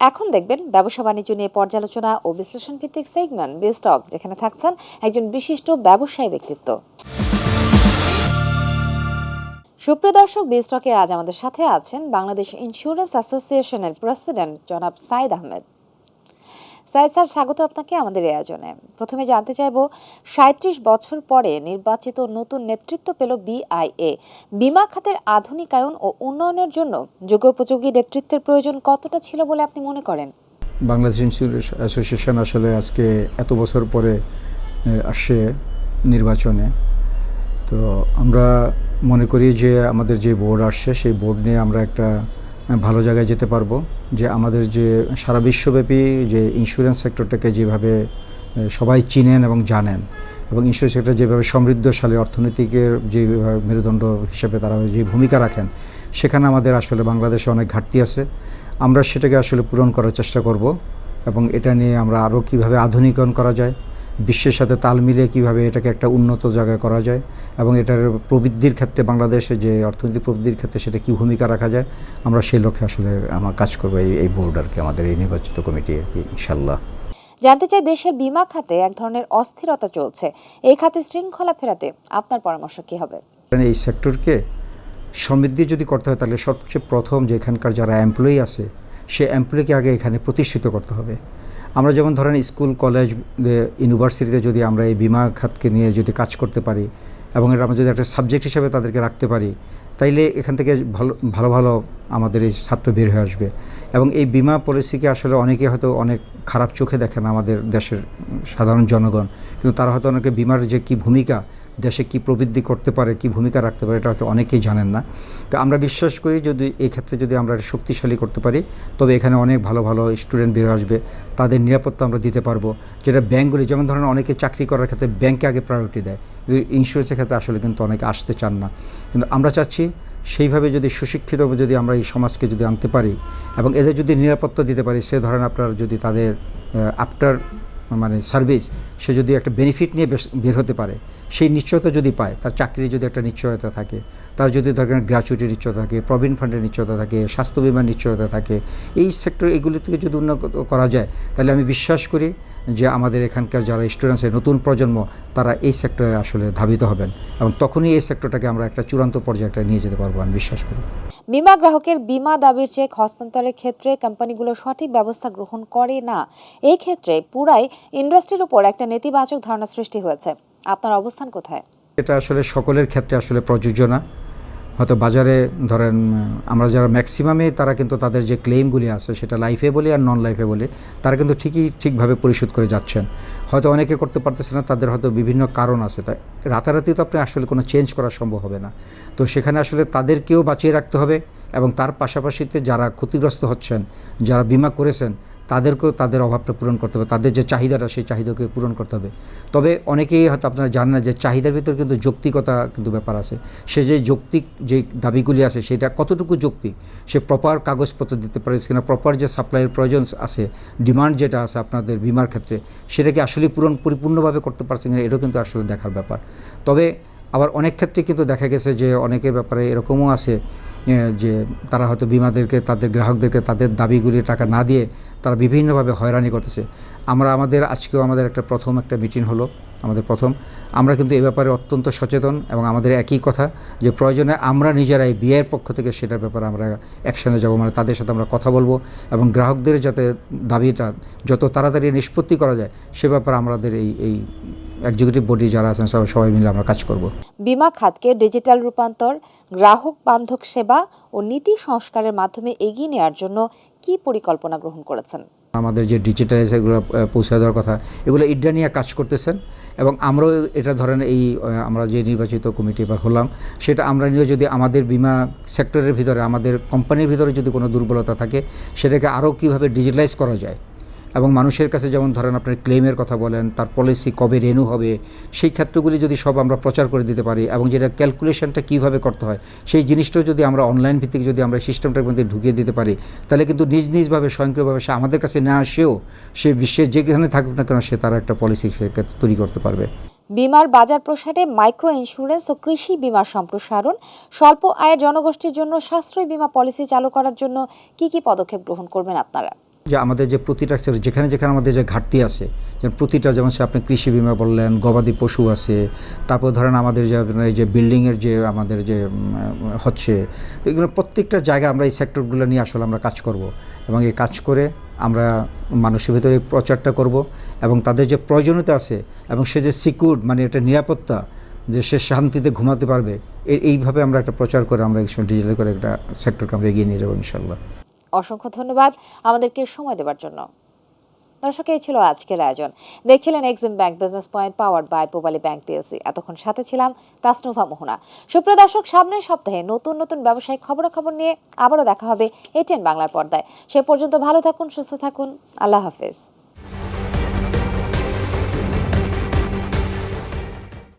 এখন দেখবেন ব্যবসা বাণিজ্য নিয়ে পর্যালোচনা ও বিশ্লেষণ ভিত্তিক সেগমেন্ট বিস্টক যেখানে থাকছেন একজন বিশিষ্ট ব্যবসায়ী ব্যক্তিত্ব। সুপ্রিয় দর্শক বিস্টকে আজ আমাদের সাথে আছেন বাংলাদেশ ইন্স্যুরেন্স অ্যাসোসিয়েশনের প্রেসিডেন্ট জনাব সাইদ আহমেদ। সাইদ স্যার, স্বাগত আপনাকে আমাদের আয়োজনে। প্রথমে জানতে চাইব সাঁত্রিশ বছর পরে নির্বাচিত নতুন নেতৃত্ব পেল বিআইএ বিমা খাতের আধুনিকায়ন ও উন্নয়নের জন্য যোগ্যোপযোগী নেতৃত্বের প্রয়োজন কতটা ছিল বলে আপনি মনে করেন? বাংলাদেশ ইন্স্যুরেন্স অ্যাসোসিয়েশন আসলে আজকে এত বছর পরে আসছে নির্বাচনে। তো আমরা মনে করি যে আমাদের যে বোর্ড আসছে, সেই বোর্ড নিয়ে আমরা একটা ভালো জায়গায় যেতে পারব। যে আমাদের যে সারা বিশ্বব্যাপী যে ইন্স্যুরেন্স সেক্টরটাকে যেভাবে সবাই চিনেন এবং জানেন এবং ইন্স্যুরেন্স সেক্টর যেভাবে সমৃদ্ধশালী অর্থনীতিকের যে মেরুদণ্ড হিসেবে তারা যে ভূমিকা রাখেন, সেখানে আমাদের আসলে বাংলাদেশে অনেক ঘাটতি আছে। আমরা সেটাকে আসলে পূরণ করার চেষ্টা করব এবং এটা নিয়ে আমরা আরও কীভাবে আধুনিকরণ করা যায় বিশ্বের সাথে তাল মিলিয়ে কীভাবে এটাকে একটা উন্নত জায়গায় করা যায় এবং এটার প্রবৃদ্ধির ক্ষেত্রে বাংলাদেশে যে অর্থনৈতিক প্রবৃদ্ধির ক্ষেত্রে সেটা কী ভূমিকা রাখা যায় আমরা সেই লক্ষ্যে আসলে আমার কাজ করব এই এই বোর্ড আর কি আমাদের এই নির্বাচিত কমিটি আর কি ইনশাল্লাহ জানতে চাই দেশের বিমা খাতে এক ধরনের অস্থিরতা চলছে। এই খাতে শৃঙ্খলা ফেরাতে আপনার পরামর্শ কী হবে? এই সেক্টরকে সমৃদ্ধি যদি করতে হয় তাহলে সবচেয়ে প্রথম যে এখানকার যারা এমপ্লয়ি আছে সে এমপ্লয়িকে আগে এখানে প্রতিষ্ঠিত করতে হবে। আমরা যেমন ধরেন স্কুল, কলেজ ইউনিভার্সিটিতে যদি আমরা এই বিমা খাতকে নিয়ে যদি কাজ করতে পারি এবং এটা আমরা যদি একটা সাবজেক্ট হিসেবে তাদেরকে রাখতে পারি, তাইলে এখান থেকে ভালো ভালো ভালো আমাদের এই ছাত্র বের হয়ে আসবে। এবং এই বিমা পলিসিকে আসলে অনেকে হয়তো অনেক খারাপ চোখে দেখেন আমাদের দেশের সাধারণ জনগণ। কিন্তু তারা হয়তো অনেকে বিমার যে কী ভূমিকা দেশে কি প্রবৃদ্ধি করতে পারে, কি ভূমিকা রাখতে পারে, এটা হয়তো অনেকেই জানেন না। তো আমরা বিশ্বাস করি যদি, এই ক্ষেত্রে যদি আমরা শক্তিশালী করতে পারি, তবে এখানে অনেক ভালো ভালো স্টুডেন্ট বের আসবে, তাদের নিরাপত্তা আমরা দিতে পারব। যেটা ব্যাঙ্কগুলি যেমন ধরেন অনেকে চাকরি করার ক্ষেত্রে ব্যাংকে আগে প্রায়োরিটি দেয়, কিন্তু ইন্স্যুরেন্সের ক্ষেত্রে আসলে কিন্তু অনেকে আসতে চান না। কিন্তু আমরা চাচ্ছি সেইভাবে যদি সুশিক্ষিত যদি আমরা এই সমাজকে যদি আনতে পারি, এবং এদের যদি নিরাপত্তা দিতে পারি, সে ধরেন আপনার যদি তাদের আফটার মানে সার্ভিস সে যদি একটা বেনিফিট নিয়ে বের হতে পারে, সেই নিশ্চয়তা যদি পায়, তার চাকরির যদি একটা নিশ্চয়তা থাকে, তার যদি ধরেন গ্র্যাচুইটির নিশ্চয়তা থাকে প্রভিডেন্ট ফান্ডের নিশ্চয়তা থাকে, স্বাস্থ্য বিমার নিশ্চয়তা থাকে, এই সেক্টর এগুলি থেকে যদি উন্নত করা যায়, তাহলে আমি বিশ্বাস করি যে আমাদের এখানকার যারা স্টুডেন্টসের নতুন প্রজন্ম তারা এই সেক্টরে আসলে ধাবিত হবেন এবং তখনই এই সেক্টরটাকে আমরা একটা চূড়ান্ত পর্যায়ে একটা নিয়ে যেতে পারব আমি বিশ্বাস করি। বিমা গ্রাহকের বিমা দাবির চেক হস্তান্তরের ক্ষেত্রে কোম্পানিগুলো সঠিক ব্যবস্থা গ্রহণ করে না। এই ক্ষেত্রে পুরাই ইন্ডাস্ট্রির উপর একটা নেতিবাচক ধারণা সৃষ্টি হয়েছে। আপনার অবস্থান কোথায়? এটা আসলে সকলের ক্ষেত্রে আসলে প্রযোজ্য না। হয়তো বাজারে ধরেন, আমরা যারা ম্যাক্সিমামে তারা কিন্তু তাদের যে ক্লেমগুলি আছে সেটা লাইফে বলি আর নন লাইফে বলি, তারা কিন্তু ঠিকই ঠিকভাবে পরিশোধ করে যাচ্ছেন। হয়তো অনেকে করতে পারতেছে না, তাদের হয়তো বিভিন্ন কারণ আছে। তাই রাতারাতি তো আপনি আসলে কোনো চেঞ্জ করা সম্ভব হবে না। তো সেখানে আসলে তাদেরকেও বাঁচিয়ে রাখতে হবে এবং তার পাশাপাশিতে যারা ক্ষতিগ্রস্ত হচ্ছেন, যারা বিমা করেছেন তাদেরকেও তাদের অভাবটা পূরণ করতে হবে। তাদের যে চাহিদাটা, সেই চাহিদাকে পূরণ করতে হবে। তবে অনেকেই হয়তো আপনারা জানেন না যে চাহিদার ভিতরে কিন্তু যৌক্তিকতা কিন্তু ব্যাপার আছে। সে যে যৌক্তিক যে দাবিগুলি আছে, সেটা কতটুকু যৌক্তিক? সে প্রপার কাগজপত্র দিতে পারে কিনা প্রপার যে সাপ্লাইয়ের প্রয়োজন আছে ডিমান্ড যেটা আছে আপনাদের বিমার ক্ষেত্রে, সেটাকে আসলে পূরণ, পরিপূর্ণভাবে করতে পারছে কিনা, এটাও কিন্তু আসলে দেখার ব্যাপার। তবে আবার অনেক ক্ষেত্রে কিন্তু দেখা গেছে যে অনেকের ব্যাপারে এরকমও আছে যে তারা হয়তো বিমাদেরকে, তাদের গ্রাহকদেরকে তাদের দাবিগুলি টাকা না দিয়ে তারা বিভিন্নভাবে হয়রানি করতেছে। আমরা আমাদের, আজকেও আমাদের একটা প্রথম একটা মিটিং হলো, আমাদের প্রথম। আমরা কিন্তু এ ব্যাপারে অত্যন্ত সচেতন এবং আমাদের একই কথা যে প্রয়োজনে আমরা নিজেরাই বিয়ের পক্ষ থেকে সেটার ব্যাপারে আমরা অ্যাকশনে যাব মানে তাদের সাথে আমরা কথা বলব এবং গ্রাহকদের যাতে দাবিটা যত তাড়াতাড়ি নিষ্পত্তি করা যায়, সে ব্যাপারে আমাদের এই এই এক্সিকিউটিভ বডি যারা আছেন সবাই সবাই মিলে আমরা কাজ করব। বিমা খাতকে ডিজিটাল রূপান্তর গ্রাহক বান্ধব সেবা ও নীতি সংস্কারের মাধ্যমে এগিয়ে নেওয়ার জন্য কি পরিকল্পনা গ্রহণ করেছেন? আমাদের যে ডিজিটালাইজ এগুলো পৌঁছে দেওয়ার কথা এগুলো ইডা নিয়ে কাজ করতেছেন এবং আমরাও এটা ধরেন এই আমরা যে নির্বাচিত কমিটি এবার হলাম সেটা আমরা নিয়ে যদি আমাদের বিমা সেক্টরের ভিতরে আমাদের কোম্পানির ভিতরে যদি কোনো দুর্বলতা থাকে সেটাকে আরও কীভাবে ডিজিটালাইজ করা যায় এবং মানুষের কাছে যেমন ধরেন আপনার ক্লেমের কথা বলেন, তার পলিসি কবে রেনু হবে, সেই ক্ষেত্রগুলি যদি সব আমরা প্রচার করে দিতে পারি এবং যেটা ক্যালকুলেশনটা কীভাবে করতে হয়, সেই জিনিসটাও যদি আমরা অনলাইন ভিত্তিক যদি আমরা সিস্টেমটার মধ্যে ঢুকিয়ে দিতে পারি, তাহলে কিন্তু নিজ নিজভাবে স্বয়ংক্রিয়ভাবে সে আমাদের কাছে না আসেও সে বিশ্বের যেখানে থাকুক না কেন সে তার একটা পলিসি সেক্ষেত্রে তৈরি করতে পারবে। বিমার বাজার প্রসারে মাইক্রো ইন্স্যুরেন্স ও কৃষি বিমার সম্প্রসারণ, স্বল্প আয়ের জনগোষ্ঠীর জন্য সাশ্রয়ী বিমা পলিসি চালু করার জন্য কি কি পদক্ষেপ গ্রহণ করবেন আপনারা? যে আমাদের যে প্রতিটা যেখানে যেখানে আমাদের যে ঘাটতি আছে, যেমন প্রতিটা যেমন সে আপনি কৃষি বিমা বললেন, গবাদি পশু আছে, তারপর ধরেন আমাদের যে এই যে বিল্ডিংয়ের যে আমাদের যে হচ্ছে, তো এগুলো প্রত্যেকটা জায়গা আমরা এই সেক্টরগুলো নিয়ে আসলে আমরা কাজ করব। এবং এই কাজ করে আমরা মানুষের ভিতরে প্রচারটা করব এবং তাদের যে প্রয়োজনীয়তা আছে এবং সে যে সিকিউর মানে একটা নিরাপত্তা, যে সে শান্তিতে ঘুমাতে পারবে এই- এইভাবে আমরা একটা প্রচার করে আমরা ডিজিটাল করে একটা সেক্টরকে আমরা এগিয়ে নিয়ে যাব ইনশাল্লাহ অসংখ্য ধন্যবাদ আমাদেরকে সময় দেওয়ার জন্য। দর্শক, এই ছিল আজকের আয়োজন। দেখছিলেন Exim bank business point power by Pubali bank PSC এতক্ষণ সাথে ছিলাম তাসনুভা মোহনা। সুপ্রিয় দর্শক, সামনের সপ্তাহে নতুন নতুন ব্যবসায়িক খবরাখবর নিয়ে আবারও দেখা হবে এটিএন বাংলার পর্দায়। সে পর্যন্ত ভালো থাকুন, সুস্থ থাকুন। আল্লাহ হাফেজ।